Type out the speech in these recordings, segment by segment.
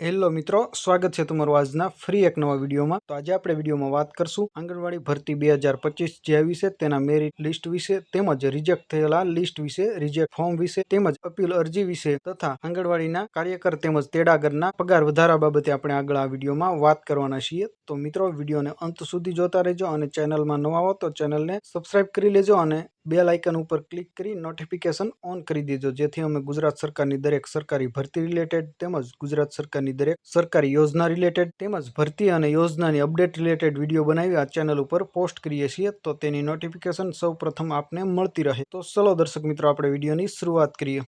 Hello મિત્રો, સ્વાગત છે તમારું આજના ફ્રી એક નવા વિડીયોમાં. તો આજે આપણે વિડીયોમાં વાત કરશું આંગણવાડી ભરતી બે હજાર પચીસ જે આવી છે તેના મેરિટ લિસ્ટ વિશે તેમજ રિજેક્ટ થયેલા લિસ્ટ વિશે રિજેક્ટ ફોર્મ વિશે તેમજ અપીલ અરજી વિશે તથા આંગણવાડીના કાર્યકર તેમજ તેડાગરના પગાર વધારા બાબતે આપણે આગળ આ વિડીયોમાં વાત કરવાના છીએ. તો મિત્રો, વિડીયોને અંત સુધી જોતા રહેજો અને ચેનલમાં નવા હો તો ચેનલને સબસ્ક્રાઇબ કરી લેજો અને બેલ આઇકન ઉપર ક્લિક કરી નોટિફિકેશન ઓન કરી દેજો. જેથી અમે ગુજરાત સરકારની દરેક સરકારી ભરતી રિલેટેડ તેમજ ગુજરાત સરકારની દરેક સરકારી યોજના રિલેટેડ તેમજ ભરતી અને યોજનાની અપડેટ રિલેટેડ વીડિયો બનાવી આ ચેનલ ઉપર પોસ્ટ કરીએ છીએ. તો તેની નોટિફિકેશન સૌ પ્રથમ આપને મળતી રહે. તો ચલો દર્શક મિત્રો, આપણે વિડીયોની શરૂઆત કરીએ.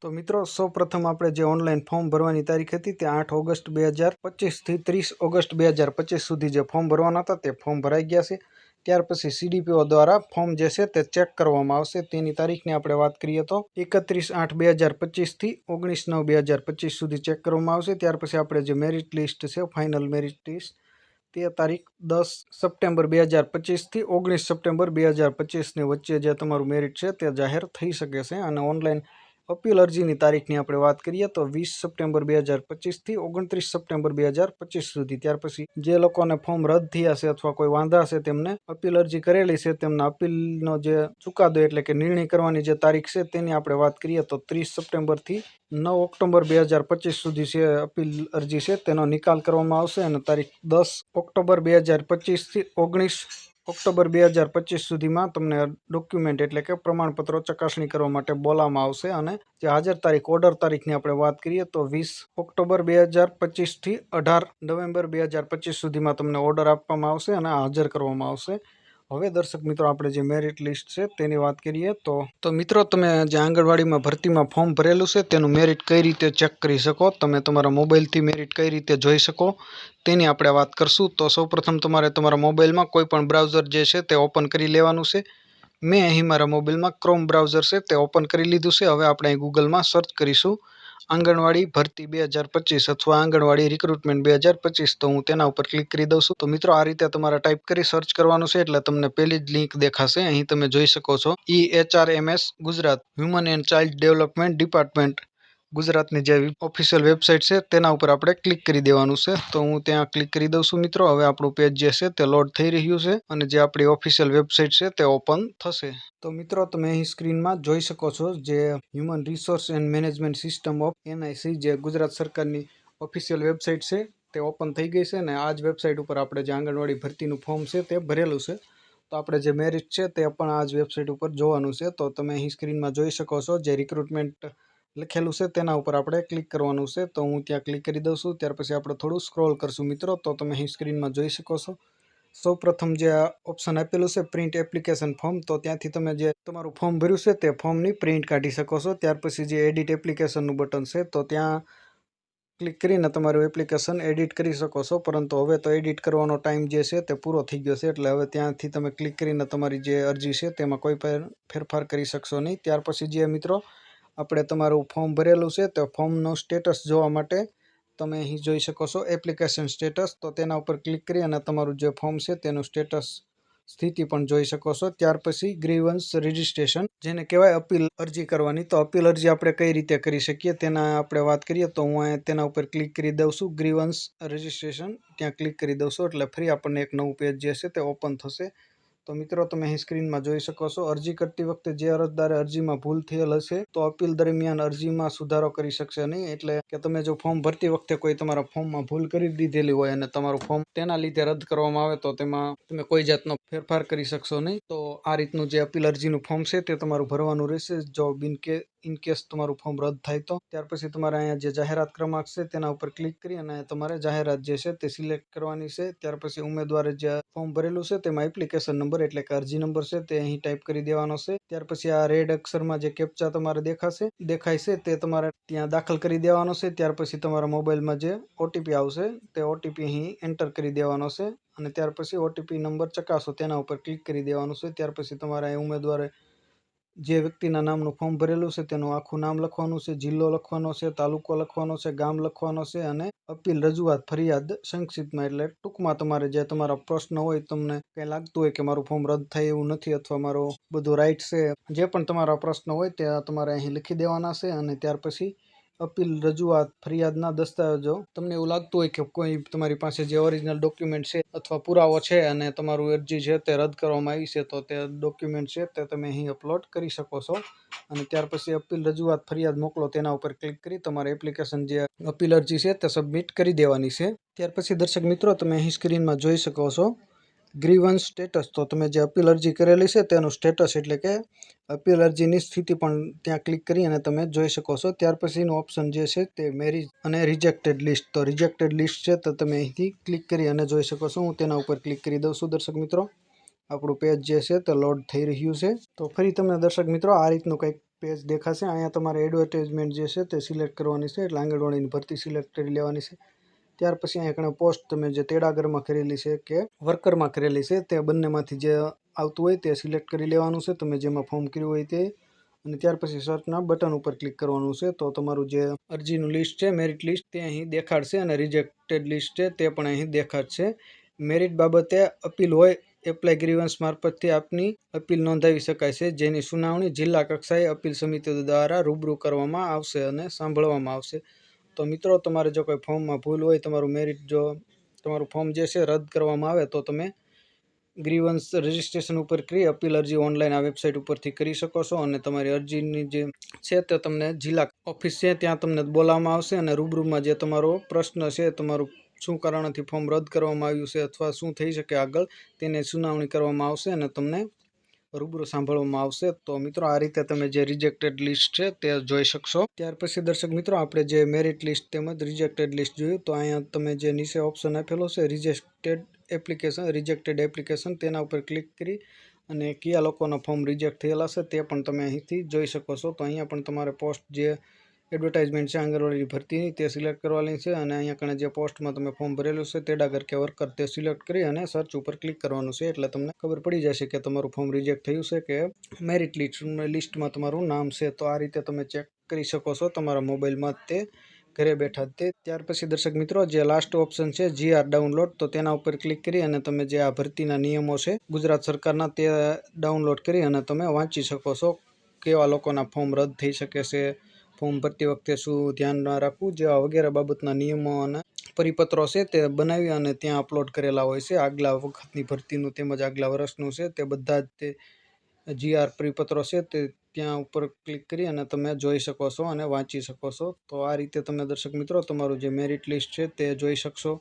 તો મિત્રો સૌ પ્રથમ આપણે જે ઓનલાઈન ફોર્મ ભરવાની તારીખ હતી તે આઠ ઓગસ્ટ બે હજાર પચીસથી ત્રીસ ઓગસ્ટ બે હજાર પચીસ સુધી જે ફોર્મ ભરવાના હતા તે ફોર્મ ભરાઈ ગયા છે. ત્યાર પછી સીડીપીઓ દ્વારા ફોર્મ જે છે તે ચેક કરવામાં આવશે. તેની તારીખની આપણે વાત કરીએ તો એકત્રીસ આઠ બે હજાર પચીસથી ઓગણીસ નવ બે હજાર પચીસ સુધી ચેક કરવામાં આવશે. ત્યાર પછી આપણે જે મેરિટ લિસ્ટ છે ફાઇનલ મેરિટ લિસ્ટ તે તારીખ દસ સપ્ટેમ્બર બે હજાર પચીસથી ઓગણીસ સપ્ટેમ્બર બે હજાર પચીસની વચ્ચે જે તમારું મેરિટ છે તે જાહેર થઈ શકે છે અને ઓનલાઈન અપીલ અરજીની તારીખની આપણે વાત કરીએ તો વીસ સપ્ટેમ્બર બે હજાર પચીસથી ઓગણત્રીસ સપ્ટેમ્બર બે હજાર પચીસ સુધી. ત્યાર પછી જે લોકોને ફોર્મ રદ થયા છે અથવા કોઈ વાંધા છે તેમને અપીલ અરજી કરેલી છે, તેમના અપીલનો જે ચુકાદો એટલે કે નિર્ણય કરવાની જે તારીખ છે તેની આપણે વાત કરીએ તો ત્રીસ સપ્ટેમ્બરથી નવ ઓક્ટોબર બે હજાર પચીસ સુધી છે અપીલ અરજી છે તેનો નિકાલ કરવામાં આવશે અને તારીખ દસ ઓક્ટોબર બે હજાર પચીસથી ઓગણીસ ઓક્ટોબર બે હજાર પચીસ સુધીમાં તમને ડોક્યુમેન્ટ એટલે કે પ્રમાણપત્રો ચકાસણી કરવા માટે બોલાવવામાં આવશે અને જે હાજર તારીખ, ઓર્ડર તારીખની આપણે વાત કરીએ તો વીસ ઓક્ટોબર બે હજાર પચીસથી અઢાર નવેમ્બર બે હજાર પચીસ સુધીમાં તમને ઓર્ડર આપવામાં આવશે અને હાજર કરવામાં આવશે. હવે દર્શક મિત્રો, આપણે જે મેરિટ લિસ્ટ છે તેની વાત કરીએ તો તો મિત્રો, તમે જે આંગણવાડીમાં ભરતીમાં ફોર્મ ભરેલું છે તેનું મેરિટ કઈ રીતે ચેક કરી શકો? તમે તમારા મોબાઈલથી મેરિટ કઈ રીતે જોઈ શકો? તેની આપણે વાત કરશું. તો સૌપ્રથમ તમારે તમારા મોબાઈલમાં કોઈ પણ બ્રાઉઝર જે છે તે ઓપન કરી લેવાનું છે. મેં અહીં મારા મોબાઈલમાં ક્રોમ બ્રાઉઝર છે તે ઓપન કરી લીધું છે. હવે આપણે અહીં ગૂગલમાં સર્ચ કરીશું. આંગણવાડી ભરતી બે હજાર પચીસ અથવા આંગણવાડી રિક્રુટમેન્ટ બે હજાર પચીસ, તો હું તેના ઉપર ક્લિક કરી દઉં છું. તો મિત્રો, આ રીતે તમારે ટાઈપ કરી સર્ચ કરવાનું છે, એટલે તમને પહેલી જ લિંક દેખાશે. અહીં તમે જોઈ શકો છો. ઈ HR MS Gujarat human and child development department ગુજરાતની જે ઓફિશિયલ વેબસાઇટ છે, તેના ઉપર આપણે ક્લિક કરી દેવાનું છે. તો હું ત્યાં ક્લિક કરી દઉં છું મિત્રો. હવે આપણું પેજ જે છે, તે લોડ થઈ રહ્યું છે અને જે આપણી ઓફિશિયલ વેબસાઇટ છે, તે ઓપન થશે. તો મિત્રો, તમે અહીં સ્ક્રીનમાં જોઈ શકો છો જે human resource and management system of NIC જે ગુજરાત સરકારની ઓફિશિયલ વેબસાઇટ છે, તે ઓપન થઈ ગઈ છે અને આ જ વેબસાઇટ ઉપર આપણે જે આંગણવાડી ભરતીનું ફોર્મ છે, તે ભરેલું છે. તો આપણે જે મેરિટ છે, તે પણ આ જ વેબસાઇટ ઉપર જોવાનું છે. તો તમે અહીં સ્ક્રીનમાં જોઈ શકો છો જે રિક્રુટમેન્ટ લખેલું છે, તેના ઉપર આપણે ક્લિક કરવાનું છે, તો હું ત્યાં ક્લિક કરી દઉં છું. ત્યાર પછી આપણે થોડું સ્ક્રોલ કરશું મિત્રો, તો તમે અહીં સ્ક્રીનમાં જોઈ શકો છો. સૌ પ્રથમ જે ઓપ્શન આપેલું છે, પ્રિન્ટ એપ્લિકેશન ફોર્મ, તો ત્યાંથી તમે જે તમારું ફોર્મ ભર્યું છે, તે ફોર્મની પ્રિન્ટ કાઢી શકો છો. ત્યાર પછી જે એડિટ એપ્લિકેશનનું બટન છે, તો ત્યાં ક્લિક કરીને તમારું એપ્લિકેશન એડિટ કરી શકો છો. પરંતુ હવે તો એડિટ કરવાનો ટાઈમ જે છે, તે પૂરો થઈ ગયો છે, એટલે હવે ત્યાંથી તમે ક્લિક કરીને તમારી જે અરજી છે, તેમાં કોઈ ફેરફાર કરી શકશો નહીં. ત્યાર પછી જે મિત્રો આપણે તમારું ફોર્મ ભરેલું છે, તો ફોર્મનું સ્ટેટસ જોવા માટે તમે અહીં જોઈ શકો છો એપ્લિકેશન સ્ટેટસ તો તેના ઉપર ક્લિક કરી અને તમારું જે ફોર્મ છે, તેનું સ્ટેટસ સ્થિતિ પણ જોઈ શકો છો. ત્યાર પછી ગ્રીવન્સ રજિસ્ટ્રેશન જેને કહેવાય અપીલ અરજી કરવાની. તો અપીલ અરજી આપણે કઈ રીતે કરી શકીએ, તેના આપણે વાત કરીએ, તો હું તેના ઉપર ક્લિક કરી દઉં છું. ગ્રીવન્સ રજિસ્ટ્રેશન ત્યાં ક્લિક કરી દઉં છું, એટલે ફરી આપણને એક નવું પેજ જે છે તે ઓપન થશે. તો મિત્રો, તમે અહીં સ્ક્રીનમાં જોઈ શકો છો, અરજી કરતી વખતે જે અરજદારે અરજીમાં ભૂલ થયેલ હશે, તો અપીલ દરમિયાન અરજીમાં સુધારો કરી શકશે નહીં. એટલે કે તમે જો ફોર્મ ભરતી વખતે કોઈ તમારા ફોર્મમાં ભૂલ કરી દીધેલી હોય અને તમારું ફોર્મ તેના લીધે રદ કરવામાં આવે, તો તેમાં તમે કોઈ જાતનો ફેરફાર કરી શકશો નહીં. તો આ રીતનું જે અપીલ અરજીનું ફોર્મ છે, તે તમારું ભરવાનું રહેશે. જો બિન કે, ઇન કેસ તમારું ફોર્મ રદ થાય તો. ત્યાર પછી તમારે અહીંયા જે જાહેરાત ક્રમાંક છે, તેના ઉપર ક્લિક કરી અને તમારે જાહેરાત જે છે, તે સિલેક્ટ કરવાની છે. ત્યાર પછી ઉમેદવારે જે ફોર્મ ભરેલું છે, તેમાં એપ્લિકેશન નંબર એટલે કે અરજી નંબર છે તે અહીં ટાઈપ કરી દેવાનો છે. ત્યાર પછી આ રેડ અક્ષરમાં જે કેપ્ચા તમારે દેખાશે, દેખાય છે તે તમારે ત્યાં દાખલ કરી દેવાનો છે. ત્યાર પછી તમારા મોબાઈલમાં જે ઓટીપી આવશે, તે ઓટીપી અહીં એન્ટર કરી દેવાનો છે. અને ત્યાર પછી ઓટીપી નંબર ચકાસો, તેના ઉપર ક્લિક કરી દેવાનું છે. ત્યાર પછી તમારે ઉમેદવારે જે વ્યક્તિના નામનું ફોર્મ ભરેલું છે, તેનું આખું નામ લખવાનું છે, જિલ્લો લખવાનો છે, તાલુકો લખવાનો છે, ગામ લખવાનો છે અને અપીલ, રજૂઆત, ફરિયાદ, સંક્ષિપ્તમાં. એટલે ટૂંકમાં તમારે જે તમારા પ્રશ્ન હોય, તમને કંઈ લાગતું હોય કે મારું ફોર્મ રદ થાય એવું નથી અથવા મારો બધું રાઈટ છે, જે પણ તમારા પ્રશ્ન હોય, તે તમારે અહીં લખી દેવાના છે અને ત્યાર પછી અપીલ, રજૂઆત, ફરિયાદના દસ્તાવેજો. તમને એવું લાગતું હોય કે કોઈ તમારી પાસે જે ઓરિજિનલ ડોક્યુમેન્ટ છે અથવા પુરાવો છે અને તમારું અરજી છે તે રદ કરવામાં આવી છે, તો તે ડોક્યુમેન્ટ છે તે તમે અહીં અપલોડ કરી શકો છો. અને ત્યાર પછી અપીલ, રજૂઆત, ફરિયાદ મોકલો તેના ઉપર ક્લિક કરી તમારે એપ્લિકેશન જે અપીલ અરજી છે તે સબમિટ કરી દેવાની છે. ત્યાર પછી દર્શક મિત્રો, તમે અહીં સ્ક્રીનમાં જોઈ શકો છો. ગ્રીવન્સ સ્ટેટસ તો તમે જે અપીલ અરજી કરેલી છે તેનું સ્ટેટસ એટલે કે અપીલ અરજીની સ્થિતિ પણ ત્યાં ક્લિક કરી અને તમે જોઈ શકો છો. ત્યાર પછીનું ઓપ્શન જે છે તે મેરિજ અને રિજેક્ટેડ લિસ્ટ તો રિજેક્ટેડ લિસ્ટ છે તો તમે અહીંથી ક્લિક કરી અને જોઈ શકો છો. હું તેના ઉપર ક્લિક કરી દઉં છું દર્શક મિત્રો. આપણું પેજ જે છે તે લોડ થઈ રહ્યું છે. તો ફરી તમને દર્શક મિત્રો આ રીતનું કંઈક પેજ દેખાશે. અહીંયા તમારે એડવર્ટાઇઝમેન્ટ જે છે તે સિલેક્ટ કરવાની છે. એટલે આંગણવાડીની ભરતી સિલેક્ટ કરી લેવાની છે. ત્યાર પછી અહીંયા કણે પોસ્ટ તમે જે તેડાગરમાં કરેલી છે કે વર્કરમાં કરેલી છે, તે બંનેમાંથી જે આવતું હોય તે સિલેક્ટ કરી લેવાનું છે. તમે જેમાં ફોર્મ કર્યું હોય તે. અને ત્યાર પછી સર્ચના બટન ઉપર ક્લિક કરવાનું છે. તો તમારું જે અરજીનું લિસ્ટ છે મેરિટ લિસ્ટ તે અહીં દેખાડશે અને રિજેક્ટેડ લિસ્ટ છે, તે પણ અહીં દેખાડશે. મેરિટ બાબતે અપીલ હોય એપ્લાય ગ્રીવન્સ મારફતથી આપની અપીલ નોંધાવી શકાય છે. જેની સુનાવણી જિલ્લા કક્ષાએ અપીલ સમિતિ દ્વારા રૂબરૂ કરવામાં આવશે અને સાંભળવામાં આવશે. તો મિત્રો, તમારે જો કોઈ ફોર્મમાં ભૂલ હોય, તમારું મેરિટ જો, તમારું ફોર્મ જે છે રદ કરવામાં આવે, તો તમે ગ્રીવન્સ રજિસ્ટ્રેશન ઉપર કરી, અપીલ અરજી ઓનલાઈન આ વેબસાઇટ ઉપરથી કરી શકો છો અને તમારી અરજીની જે છે તે તમને જિલ્લા ઓફિસ છે, ત્યાં તમને બોલાવવામાં આવશે અને રૂબરૂમાં જે તમારો પ્રશ્ન છે, તમારું શું કારણથી ફોર્મ રદ કરવામાં આવ્યું છે અથવા શું થઈ શકે આગળ, તેની સુનાવણી કરવામાં આવશે અને તમને રૂબરૂ સાંભળવામાં આવશે. તો મિત્રો, આ રીતે તમે જે રિજેક્ટેડ લિસ્ટ છે તે જોઈ શકશો. ત્યાર પછી દર્શક મિત્રો, આપણે જે મેરિટ લિસ્ટ તેમજ રિજેક્ટેડ લિસ્ટ જોયું, તો અહીંયા તમે જે નીચે ઓપ્શન આપેલો છે રિજેક્ટેડ એપ્લિકેશન રિજેક્ટેડ એપ્લિકેશન તેના ઉપર ક્લિક કરી અને કયા લોકોના ફોર્મ રિજેક્ટ થયેલા છે તે પણ તમે અહીંથી જોઈ શકો છો. તો અહીંયા પણ તમારે પોસ્ટ જે એડવર્ટાઇઝમેન્ટ છે, આંગણવાડીની ભરતીની, તે સિલેક્ટ કરવાની છે અને અહીંયા કણે જે પોસ્ટમાં તમે ફોર્મ ભરેલું છે તેડાગર કે વર્કર તે સિલેક્ટ કરી અને સર્ચ ઉપર ક્લિક કરવાનું છે. એટલે તમને ખબર પડી જશે કે તમારું ફોર્મ રિજેક્ટ થયું છે કે મેરિટ લિસ્ટ લિસ્ટમાં તમારું નામ છે. તો આ રીતે તમે ચેક કરી શકો છો તમારા મોબાઈલમાં તે ઘરે બેઠા તે. ત્યાર પછી દર્શક મિત્રો, જે લાસ્ટ ઓપ્શન છે જીઆર ડાઉનલોડ તો તેના ઉપર ક્લિક કરી અને તમે જે આ ભરતીના નિયમો છે, ગુજરાત સરકારના તે ડાઉનલોડ કરી અને તમે વાંચી શકો છો કેવા લોકોના ફોર્મ રદ થઈ શકે છે ફોર્મ ભરતી વખતે શું ધ્યાનમાં રાખવું? જેવા વગેરે બાબતના નિયમો અને પરિપત્રો છે તે બનાવી અને ત્યાં અપલોડ કરેલા હોય છે. આગલા વખતની ભરતીનું તેમજ આગલા વર્ષનું છે તે બધા જ તે જીઆર પરિપત્રો છે તે ત્યાં ઉપર ક્લિક કરી અને તમે જોઈ શકો છો અને વાંચી શકો છો. તો આ રીતે તમે દર્શક મિત્રો, તમારું જે મેરિટ લિસ્ટ છે તે જોઈ શકશો.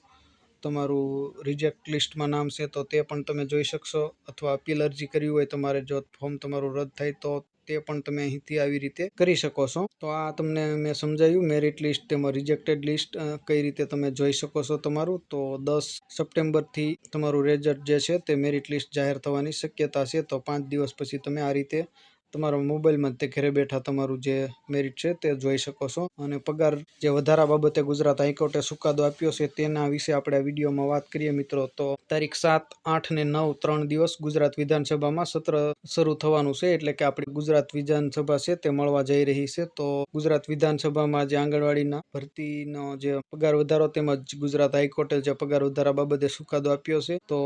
તમારું રિજેક્ટ લિસ્ટમાં નામ છે તો તે પણ તમે જોઈ શકશો. અથવા અપીલ અરજી કરવી હોય તમારે જો ફોર્મ તમારું રદ થાય તો તે પણ તમે અહીંથી આવી રીતે કરી શકો છો. તો આ તમને મેં સમજાવ્યું મેરિટ લિસ્ટ તેમાં રિજેક્ટેડ લિસ્ટ કઈ રીતે તમે જોઈ શકો છો તમારું. તો દસ સપ્ટેમ્બરથી તમારું રેઝલ્ટ જે છે તે મેરિટ લિસ્ટ જાહેર થવાની શક્યતા છે. તો પાંચ દિવસ પછી તમે આ રીતે તમારા મોબાઈલમાં તે ઘરે બેઠા તમારું જે મેરિટ છે તે જોઈ શકો છો. અને પગાર જે વધારા બાબતે ગુજરાત હાઈકોર્ટે ચુકાદો આપ્યો છે તેના વિશે આપણે વિડીયોમાં વાત કરીએ મિત્રો. તો તારીખ સાત, આઠ ને નવ ત્રણ દિવસ ગુજરાત વિધાનસભામાં સત્ર શરૂ થવાનું છે એટલે કે આપણી ગુજરાત વિધાનસભા છે તે મળવા જઈ રહી છે. તો ગુજરાત વિધાનસભામાં જે આંગણવાડીના ભરતીનો જે પગાર વધારો તેમજ ગુજરાત હાઈકોર્ટે જે પગાર વધારા બાબતે ચુકાદો આપ્યો છે, તો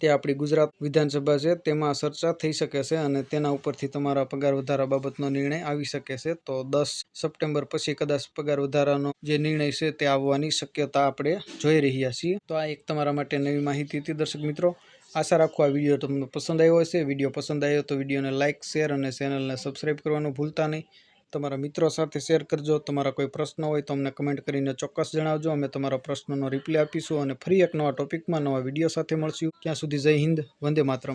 તે આપણી ગુજરાત વિધાનસભા છે તેમાં ચર્ચા થઈ શકે છે અને તેના ઉપરથી તમારા પગાર વધારા બાબતનો નિર્ણય આવી શકે છે, તો દસ સપ્ટેમ્બર પછી કદાચ પગાર વધારાનો જે નિર્ણય છે તે આવવાની શક્યતા આપણે જોઈ રહ્યા છીએ. તો આ એક તમારા માટે નવી માહિતી હતી, દર્શક મિત્રો. આશા રાખું આ વીડિયો તમને પસંદ આવ્યો હશે. વીડિયો પસંદ આવ્યો તો વિડીયોને લાઇક શેર અને ચેનલને સબસ્ક્રાઈબ કરવાનું ભૂલતા નહીં. તમારા મિત્રો સાથે શેર કરજો. તમારા કોઈ પ્રશ્ન હોય તો અમને કમેન્ટ કરીને ચોક્કસ જણાવજો. અમે તમારા પ્રશ્નનો રિપ્લાય આપીશું અને ફરી એક નવા ટોપિકમાં નવા વીડિયો સાથે મળશું. ત્યાં સુધી જય હિન્દ. વંદે માતરમ.